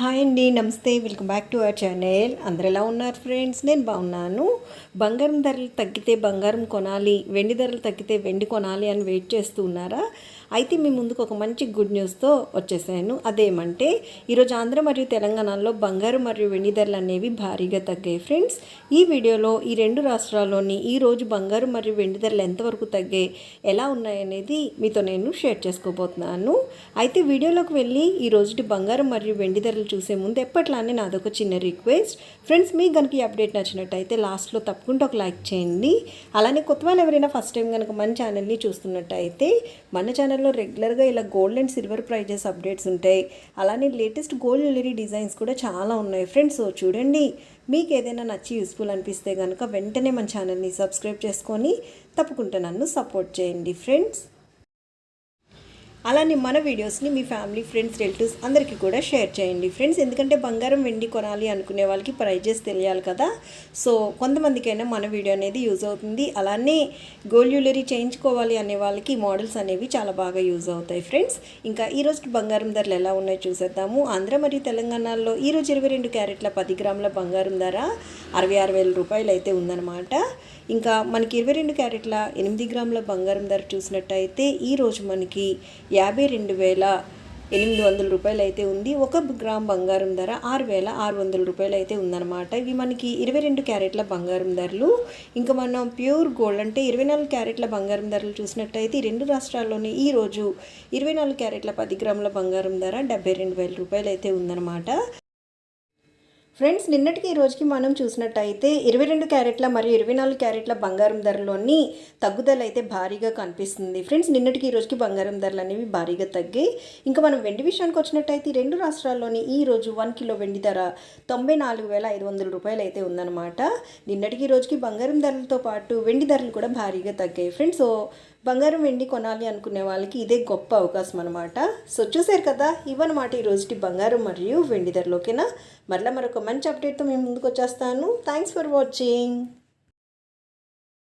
Hi అండి నమస్తే. Welcome back to our channel. అందరు ఎలా ఉన్నారు ఫ్రెండ్స్? నేను బాగున్నాను. బంగారం ధరలు తగ్గితే బంగారం కొనాలి వెండి ధరలు తగ్గితే వెండి కొనాలి అని వెయిట్ చేస్తూ ఉన్నారా? అయితే మీ ముందుకు ఒక మంచి గుడ్ న్యూస్తో వచ్చేసాను. అదేమంటే ఈరోజు ఆంధ్ర మరియు తెలంగాణలో బంగారం మరియు వెండి ధరలు అనేవి భారీగా తగ్గాయి ఫ్రెండ్స్. ఈ వీడియోలో ఈ రెండు రాష్ట్రాల్లోని ఈ రోజు బంగారం మరియు వెండి ధరలు ఎంతవరకు తగ్గాయి ఎలా ఉన్నాయనేది మీతో నేను షేర్ చేసుకోబోతున్నాను. అయితే వీడియోలోకి వెళ్ళి ఈ రోజుటి బంగారం మరియు వెండి ధరలు చూసే ముందు ఎప్పట్లానే నాదొక చిన్న రిక్వెస్ట్. ఫ్రెండ్స్ మీకు కనుక ఈ అప్డేట్ నచ్చినట్టయితే లాస్ట్లో తప్పకుండా ఒక లైక్ చేయండి. అలానే కొత్త వాళ్ళు ఎవరైనా ఫస్ట్ టైం కనుక మన ఛానల్ని చూస్తున్నట్టయితే మన ఛానల్లో రెగ్యులర్గా ఇలా gold and silver prizes updates ఉంటాయి. అలానే లేటెస్ట్ గోల్డ్ జ్యువెలరీ డిజైన్స్ కూడా చాలా ఉన్నాయి ఫ్రెండ్స్. చూడండి మీకు ఏదైనా నచ్చి యూస్ఫుల్ అనిపిస్తే కనుక వెంటనే మన ఛానల్ని సబ్స్క్రైబ్ చేసుకొని తప్పకుండా నన్ను సపోర్ట్ చేయండి ఫ్రెండ్స్. అలానే మన వీడియోస్ని మీ ఫ్యామిలీ ఫ్రెండ్స్ రిలేటివ్స్ అందరికీ కూడా షేర్ చేయండి. ఫ్రెండ్స్ ఎందుకంటే బంగారం వెండి కొనాలి అనుకునే వాళ్ళకి ప్రైజెస్ తెలియాలి కదా. సో కొంతమందికైనా మన వీడియో అనేది యూజ్ అవుతుంది. అలానే గోల్డ్ జ్యువెలరీ చేయించుకోవాలి అనే వాళ్ళకి మోడల్స్ అనేవి చాలా బాగా యూజ్ అవుతాయి ఫ్రెండ్స్. ఇంకా ఈ రోజు బంగారం ధరలు ఎలా ఉన్నాయో చూసేద్దాము. ఆంధ్ర మరియు తెలంగాణలో ఈరోజు ఇరవై రెండు క్యారెట్ల పది గ్రాముల బంగారం ధర అరవై ఆరు వేల రూపాయలు అయితే ఉందన్నమాట. ఇంకా మనకి ఇరవై రెండు క్యారెట్ల ఎనిమిది గ్రాముల బంగారం ధర చూసినట్టయితే ఈరోజు మనకి యాభై రెండు వేల ఎనిమిది వందల రూపాయలు అయితే ఉంది. ఒక గ్రామ్ బంగారం ధర ఆరు వేల ఆరు వందల రూపాయలు అయితే ఉందన్నమాట. ఇవి మనకి ఇరవై రెండు క్యారెట్ల బంగారం ధరలు. ఇంకా మనం ప్యూర్ గోల్డ్ అంటే ఇరవై నాలుగు క్యారెట్ల బంగారం ధరలు చూసినట్టయితే ఈ రెండు రాష్ట్రాల్లోనే ఈరోజు ఇరవై నాలుగు క్యారెట్ల పది గ్రాముల బంగారం ధర డెబ్బై రెండు వేల రూపాయలు అయితే ఉందన్నమాట. ఫ్రెండ్స్ నిన్నటికి ఈ రోజుకి మనం చూసినట్టయితే ఇరవై రెండు క్యారెట్ల మరియు ఇరవై నాలుగు క్యారెట్ల బంగారం ధరలోని తగ్గుదల అయితే భారీగా కనిపిస్తుంది. ఫ్రెండ్స్ నిన్నటికి ఈ రోజుకి బంగారం ధరలు అనేవి భారీగా తగ్గాయి. ఇంకా మనం వెండి విషయానికి వచ్చినట్టయితే రెండు రాష్ట్రాల్లోని ఈ రోజు వన్ కిలో వెండి ధర తొంభై నాలుగు వేల ఐదు వందల రూపాయలు అయితే ఉందన్నమాట. నిన్నటికి ఈ రోజుకి బంగారం ధరలతో పాటు వెండి ధరలు కూడా భారీగా తగ్గాయి. ఫ్రెండ్స్ బంగారం వెండి కొనాలి అనుకునే వాళ్ళకి ఇదే గొప్ప అవకాశం అనమాట సో చూసారు కదా ఇవన్నమాట ఈ బంగారం మరియు వెండి ధరలోకేనా? మరలా మరొక మంచి అప్డేట్తో మేము ముందుకు వచ్చేస్తాను. Thanks for watching